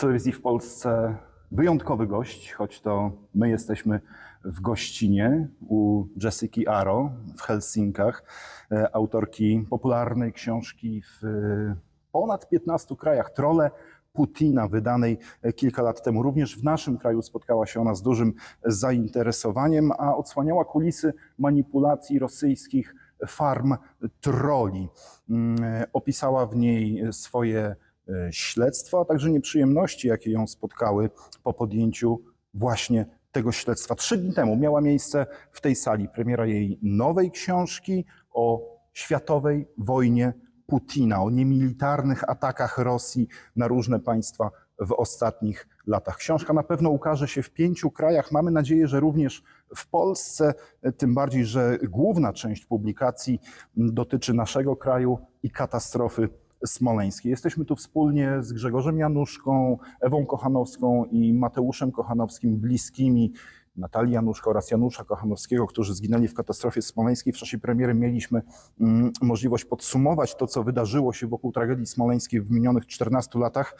telewizji w Polsce wyjątkowy gość, choć to my jesteśmy w gościnie u Jessiki Aro w Helsinkach, e, autorki popularnej książki w e, ponad 15 krajach, Trole Putina, wydanej e, kilka lat temu. Również w naszym kraju spotkała się ona z dużym zainteresowaniem, a odsłaniała kulisy manipulacji rosyjskich farm troli. Mm, Opisała w niej swoje e, śledztwo, a także nieprzyjemności, jakie ją spotkały po podjęciu właśnie tego śledztwa. Trzy dni temu miała miejsce w tej sali premiera jej nowej książki o światowej wojnie Putina, o niemilitarnych atakach Rosji na różne państwa w ostatnich latach. Książka na pewno ukaże się w pięciu krajach. Mamy nadzieję, że również w Polsce, tym bardziej, że główna część publikacji dotyczy naszego kraju i katastrofy smoleńskiej. Jesteśmy tu wspólnie z Grzegorzem Januszką, Ewą Kochanowską i Mateuszem Kochanowskim, bliskimi Natalii Januszko oraz Janusza Kochanowskiego, którzy zginęli w katastrofie smoleńskiej. W czasie premiery mieliśmy mm, możliwość podsumować to, co wydarzyło się wokół tragedii smoleńskiej w minionych 14 latach.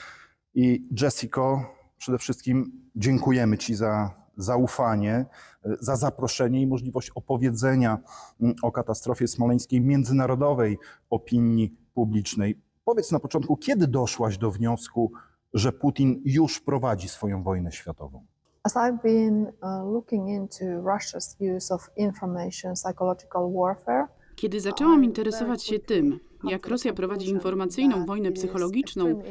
I Jessico, przede wszystkim dziękujemy Ci za zaufanie, za zaproszenie i możliwość opowiedzenia mm, o katastrofie smoleńskiej międzynarodowej opinii publicznej. Powiedz na początku, kiedy doszłaś do wniosku, że Putin już prowadzi swoją wojnę światową? As I've been uh, looking into Russia's use of information psychological warfare, Kiedy zaczęłam interesować się tym, jak Rosja prowadzi informacyjną wojnę psychologiczną,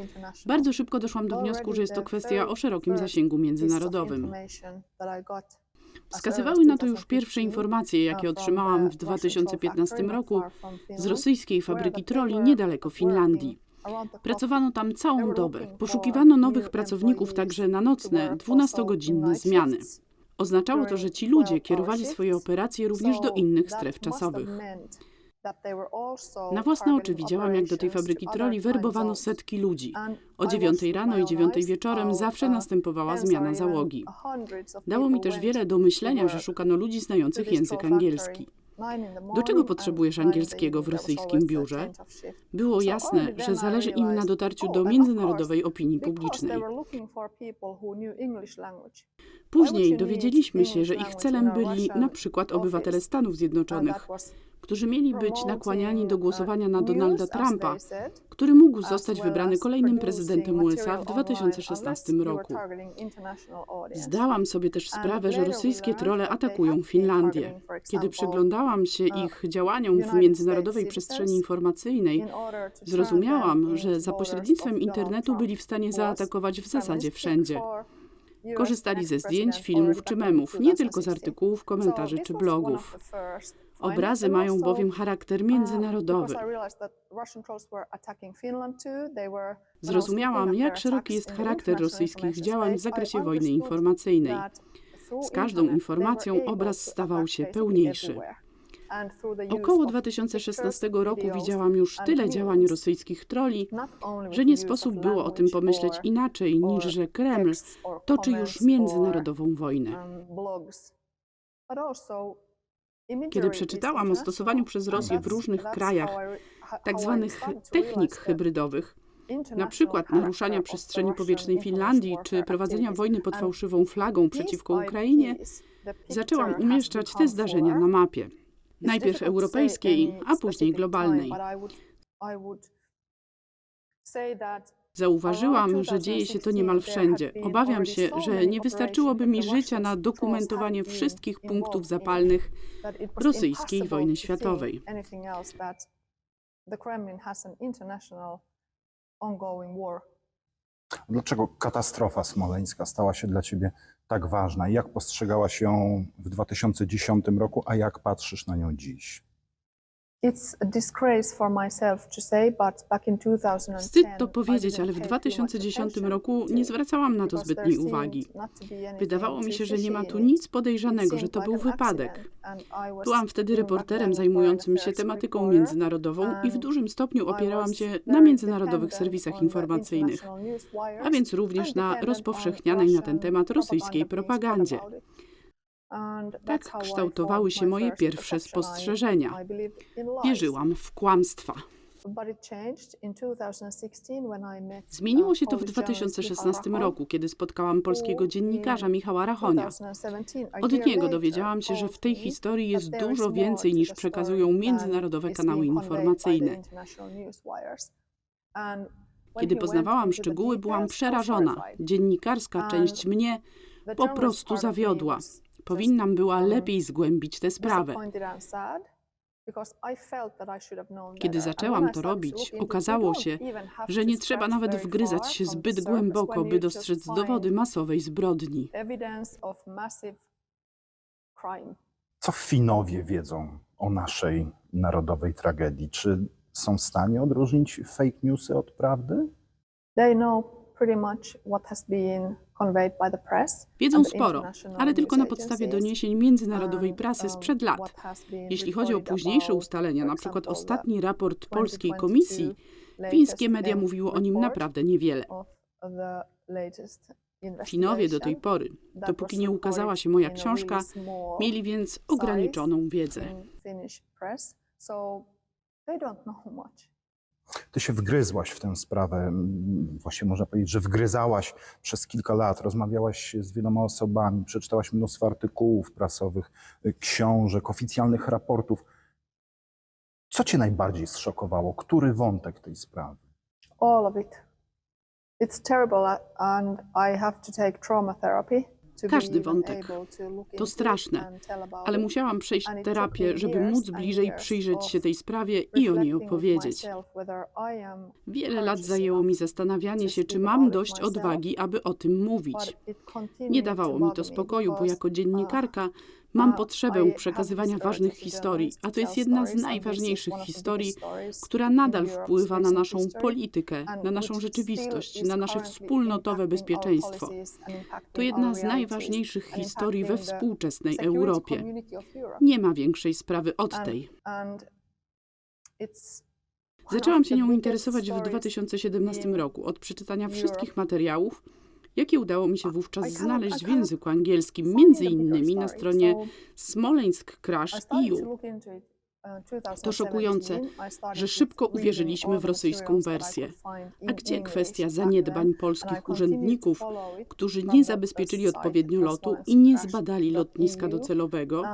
bardzo szybko doszłam do wniosku, że jest to kwestia o szerokim zasięgu międzynarodowym. Wskazywały na to już pierwsze informacje, jakie otrzymałam w 2015 roku z rosyjskiej fabryki troli niedaleko Finlandii. Pracowano tam całą dobę. Poszukiwano nowych pracowników także na nocne, 12-godzinne zmiany. Oznaczało to, że ci ludzie kierowali swoje operacje również do innych stref czasowych. Na własne oczy widziałam, jak do tej fabryki troli werbowano setki ludzi. O 9 rano i 9 wieczorem zawsze następowała zmiana załogi. Dało mi też wiele do myślenia, że szukano ludzi znających język angielski. Do czego potrzebujesz angielskiego w rosyjskim biurze? Było jasne, że zależy im na dotarciu do międzynarodowej opinii publicznej. Później dowiedzieliśmy się, że ich celem byli na przykład obywatele Stanów Zjednoczonych, którzy mieli być nakłaniani do głosowania na Donalda Trumpa, który mógł zostać wybrany kolejnym prezydentem USA w 2016 roku. Zdałam sobie też sprawę, że rosyjskie trole atakują Finlandię. Kiedy przyglądałam się ich działaniom w międzynarodowej przestrzeni informacyjnej, zrozumiałam, że za pośrednictwem internetu byli w stanie zaatakować w zasadzie wszędzie. Korzystali ze zdjęć, filmów czy memów, nie tylko z artykułów, komentarzy czy blogów. Obrazy mają bowiem charakter międzynarodowy. Zrozumiałam, jak szeroki jest charakter rosyjskich działań w zakresie wojny informacyjnej. Z każdą informacją obraz stawał się pełniejszy. Około 2016 roku widziałam już tyle działań rosyjskich troli, że nie sposób było o tym pomyśleć inaczej, niż że Kreml toczy już międzynarodową wojnę. Kiedy przeczytałam o stosowaniu przez Rosję w różnych krajach tak zwanych technik hybrydowych, na przykład naruszania przestrzeni powietrznej Finlandii czy prowadzenia wojny pod fałszywą flagą przeciwko Ukrainie, zaczęłam umieszczać te zdarzenia na mapie. Najpierw europejskiej, a później globalnej. Zauważyłam, że dzieje się to niemal wszędzie. Obawiam się, że nie wystarczyłoby mi życia na dokumentowanie wszystkich punktów zapalnych rosyjskiej wojny światowej. Dlaczego katastrofa smoleńska stała się dla Ciebie tak ważna? Jak postrzegałaś ją w 2010 roku, a jak patrzysz na nią dziś? Wstyd to powiedzieć, ale w 2010 roku nie zwracałam na to zbytniej uwagi. Wydawało mi się, że nie ma tu nic podejrzanego, że to był wypadek. Byłam wtedy reporterem zajmującym się tematyką międzynarodową i w dużym stopniu opierałam się na międzynarodowych serwisach informacyjnych, a więc również na rozpowszechnianej na ten temat rosyjskiej propagandzie. Tak kształtowały się moje pierwsze spostrzeżenia. Wierzyłam w kłamstwa. But it changed in 2016 when I met, Zmieniło uh, się to w Polish journalist 2016 Michał roku, kiedy spotkałam polskiego dziennikarza Michała Rachonia. 2017, a Od niego dowiedziałam się, że w tej historii jest dużo więcej niż przekazują is kanały informacyjne. Kiedy poznawałam szczegóły, byłam przerażona. Dziennikarska część mnie po prostu zawiodła. Powinnam była um, lepiej zgłębić tę sprawę. Kiedy zaczęłam to robić, okazało się, że nie trzeba nawet wgryzać się zbyt głęboko, by dostrzec dowody masowej zbrodni. Co Finowie wiedzą o naszej narodowej tragedii? Czy są w stanie odróżnić fake newsy od prawdy? They know Wiedzą sporo, ale tylko na podstawie doniesień międzynarodowej prasy um, sprzed lat. Jeśli chodzi o późniejsze ustalenia, na przykład ostatni raport polskiej 2022 komisji, fińskie media mówiło o nim naprawdę niewiele. Finowie do tej pory, dopóki nie ukazała się moja książka, mieli więc ograniczoną wiedzę. Ty się wgryzłaś w tę sprawę, mm, właśnie można powiedzieć, że wgryzałaś przez kilka lat, rozmawiałaś z wieloma osobami, przeczytałaś mnóstwo artykułów prasowych, y, książek, oficjalnych raportów. Co cię najbardziej zszokowało? Który wątek tej sprawy? All of it. It's terrible, and I have to take trauma therapy. Każdy wątek. to straszne, ale musiałam przejść terapię, żeby móc bliżej przyjrzeć się tej sprawie i o niej opowiedzieć. Wiele lat zajęło mi zastanawianie się, czy mam dość odwagi, aby o tym mówić. Nie dawało mi to spokoju, bo jako uh, dziennikarka mam potrzebę przekazywania ważnych historii, a to jest jedna z najważniejszych historii, która nadal wpływa na naszą politykę, na naszą rzeczywistość, na nasze wspólnotowe bezpieczeństwo. To jedna z najważniejszych historii we współczesnej Europie. Nie ma większej sprawy od tej. Zaczęłam się nią interesować w stories 2017 in roku od przeczytania wszystkich materiałów, jakie udało mi się wówczas znaleźć w języku angielskim, między innymi na stronie I Crash EU. it, uh, 2017. To szokujące, że szybko uwierzyliśmy w rosyjską wersję. A gdzie kwestia zaniedbań polskich urzędników, którzy nie zabezpieczyli odpowiednio lotu i nie zbadali lotniska EU, docelowego?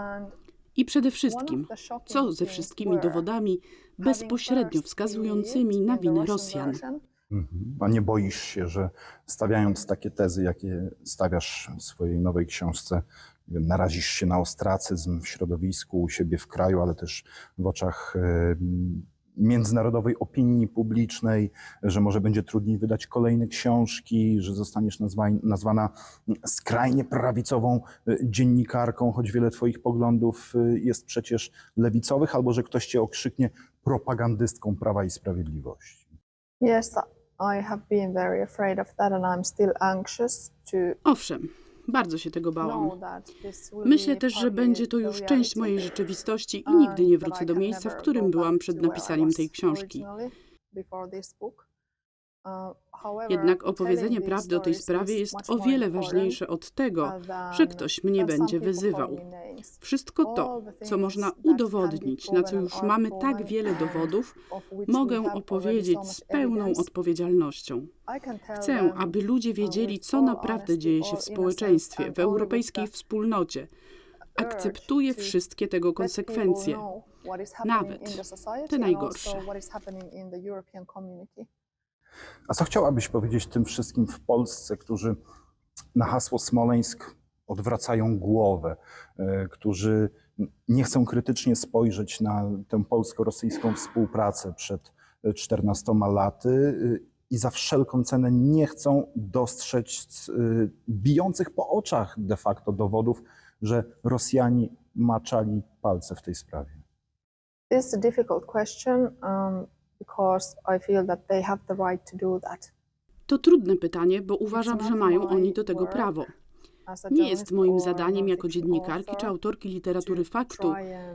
I przede wszystkim, co ze wszystkimi dowodami bezpośrednio wskazującymi na winę Rosjan? Mhm. A nie boisz się, że stawiając takie tezy, jakie stawiasz w swojej nowej książce, wiem, narazisz się na ostracyzm w środowisku, u siebie w kraju, ale też w oczach e, międzynarodowej opinii publicznej, że może będzie trudniej wydać kolejne książki, że zostaniesz nazwa, nazwana skrajnie prawicową e, dziennikarką, choć wiele twoich poglądów e, jest przecież lewicowych, albo że ktoś cię okrzyknie propagandystką Prawa i Sprawiedliwości. Yes, I have been very afraid of that, and I'm still anxious to Owszem, bardzo się tego bałam. Myślę też, że będzie to już część mojej rzeczywistości i and nigdy nie wrócę do miejsca, w którym byłam przed napisaniem tej książki. Uh, Jednak opowiedzenie prawdy o tej sprawie jest o wiele ważniejsze od tego, uh, że ktoś mnie będzie wyzywał. Wszystko to, co można udowodnić, na co już mamy tak wiele dowodów, mogę opowiedzieć z pełną odpowiedzialnością. Chcę, aby ludzie wiedzieli, with co naprawdę dzieje się w społeczeństwie, w europejskiej wspólnocie. Akceptuję wszystkie tego konsekwencje. Nawet te najgorsze. A co chciałabyś powiedzieć tym wszystkim w Polsce, którzy na hasło Smoleńsk odwracają głowę, e, którzy nie chcą krytycznie spojrzeć na tę polsko-rosyjską współpracę przed e, 14 laty e, i za wszelką cenę nie chcą dostrzec e, bijących po oczach de facto dowodów, że Rosjanie maczali palce w tej sprawie? This is a difficult question um, because I feel that they have the right to do that. To trudne pytanie, bo uważam, że mają oni do tego prawo. Nie jest moim zadaniem jako dziennikarki czy autorki literatury faktu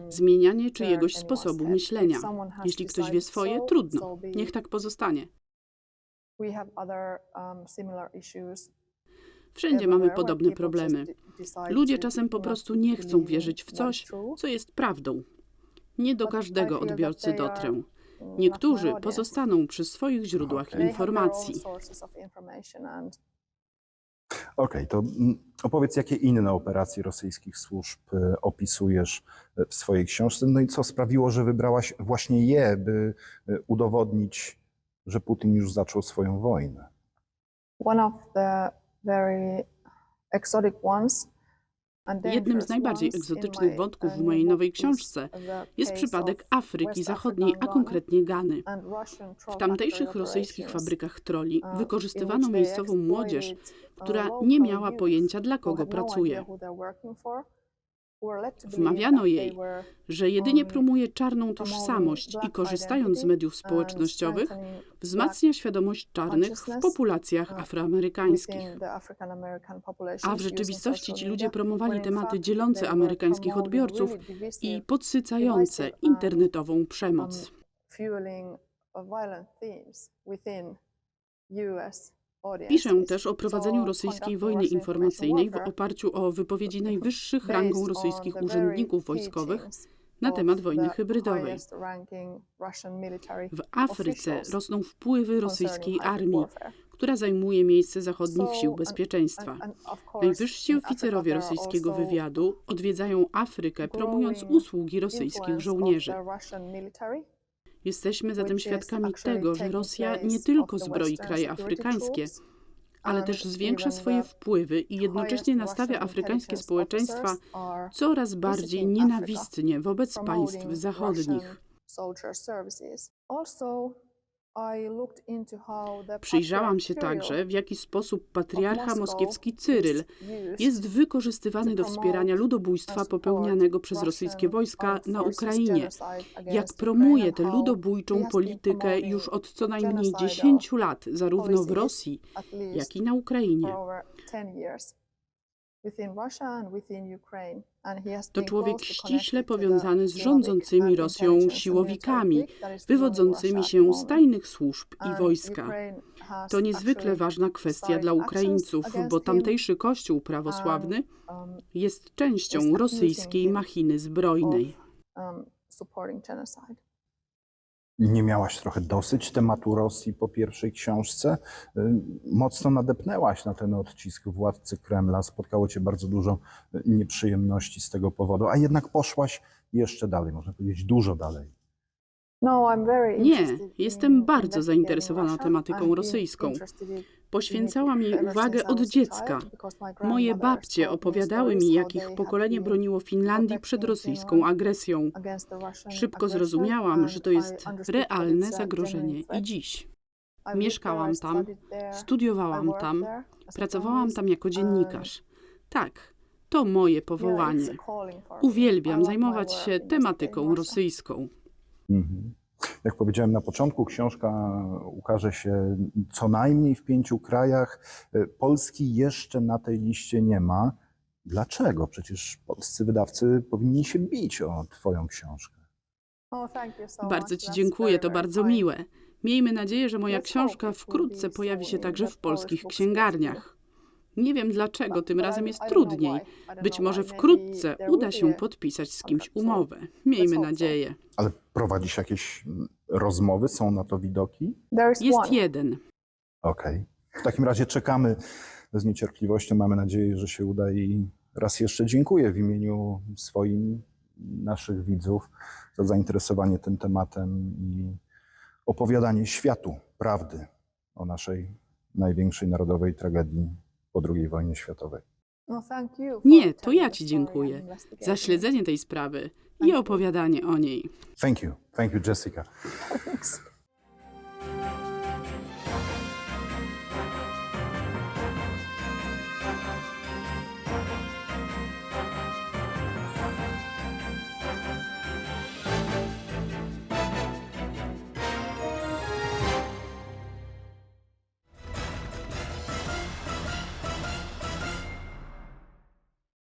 zmienianie czyjegoś sposobu myślenia. Jeśli ktoś wie swoje, trudno. Niech tak pozostanie. Um, Wszędzie mamy podobne problemy. Ludzie czasem po prostu nie chcą wierzyć w coś, co jest prawdą. Nie do każdego odbiorcy dotrę. Niektórzy pozostaną przy swoich źródłach informacji. Okej, to mm, opowiedz, jakie inne operacje rosyjskich służb e, opisujesz e, w swojej książce. No i co sprawiło, że wybrałaś właśnie je, by e, udowodnić, że Putin już zaczął swoją wojnę? one of the very exotic ones Jednym z najbardziej egzotycznych wątków w mojej nowej książce jest przypadek Afryki Zachodniej, a konkretnie Gany. W tamtejszych rosyjskich fabrykach troli uh, wykorzystywano miejscową młodzież, która nie miała pojęcia, dla kogo no pracuje. Wmawiano jej, że jedynie um, promuje czarną tożsamość i korzystając z mediów and społecznościowych wzmacnia świadomość czarnych w populacjach uh, afroamerykańskich. A w rzeczywistości ci ludzie promowali tematy dzielące amerykańskich odbiorców i podsycające um, internetową przemoc. Piszę też o prowadzeniu rosyjskiej wojny informacyjnej w oparciu o wypowiedzi najwyższych rangą rosyjskich urzędników wojskowych na temat wojny hybrydowej. W Afryce rosną wpływy rosyjskiej armii, która zajmuje miejsce zachodnich sił bezpieczeństwa. Najwyżsi oficerowie rosyjskiego wywiadu odwiedzają Afrykę, promując usługi rosyjskich żołnierzy. Jesteśmy zatem świadkami tego, że Rosja nie tylko zbroi kraje afrykańskie, ale też zwiększa swoje wpływy i jednocześnie nastawia afrykańskie społeczeństwa coraz bardziej nienawistnie wobec państw zachodnich. Przyjrzałam się także, w jaki sposób patriarcha moskiewski Cyryl jest wykorzystywany do wspierania ludobójstwa popełnianego przez rosyjskie wojska na Ukrainie. Jak promuje tę ludobójczą politykę już od co najmniej 10 lat, zarówno w Rosji, jak i na Ukrainie. To człowiek ściśle powiązany z rządzącymi Rosją siłowikami, wywodzącymi się z tajnych służb i wojska. To niezwykle ważna kwestia dla Ukraińców, bo tamtejszy kościół prawosławny um, jest częścią rosyjskiej machiny zbrojnej. Nie miałaś trochę dosyć tematu Rosji po pierwszej książce? Y, Mocno nadepnęłaś na ten odcisk władcy Kremla. Spotkało cię bardzo dużo y, nieprzyjemności z tego powodu, a jednak poszłaś jeszcze dalej, można powiedzieć dużo dalej. No, Nie, jestem bardzo zainteresowana tematyką rosyjską. Poświęcałam jej uwagę od dziecka. Moje babcie opowiadały mi, jak ich pokolenie broniło Finlandii przed rosyjską agresją. Szybko zrozumiałam, że to jest realne zagrożenie i dziś. Mieszkałam tam, studiowałam tam, pracowałam tam jako dziennikarz. Tak, to moje powołanie. Uwielbiam zajmować się tematyką rosyjską. Mhm. Jak powiedziałem na początku, książka ukaże się co najmniej w pięciu krajach. Y, Polski jeszcze na tej liście nie ma. Dlaczego? Przecież polscy wydawcy powinni się bić o Twoją książkę. Bardzo Ci dziękuję, to bardzo miłe. Miejmy nadzieję, że moja książka wkrótce pojawi się także w polskich księgarniach. Nie wiem dlaczego, tym razem jest trudniej. Być może wkrótce uda się podpisać z kimś umowę. Miejmy nadzieję. Ale prowadzisz jakieś mm, rozmowy? Są na to widoki? Jest jeden. Okej. W takim razie czekamy z niecierpliwością. Mamy nadzieję, że się uda i raz jeszcze dziękuję w imieniu swoim, naszych widzów za zainteresowanie tym tematem i opowiadanie światu prawdy o naszej największej narodowej tragedii po II wojnie światowej. Nie, to ja Ci dziękuję za śledzenie tej sprawy i opowiadanie o niej. Thank you. Thank you, Jessica. Thanks.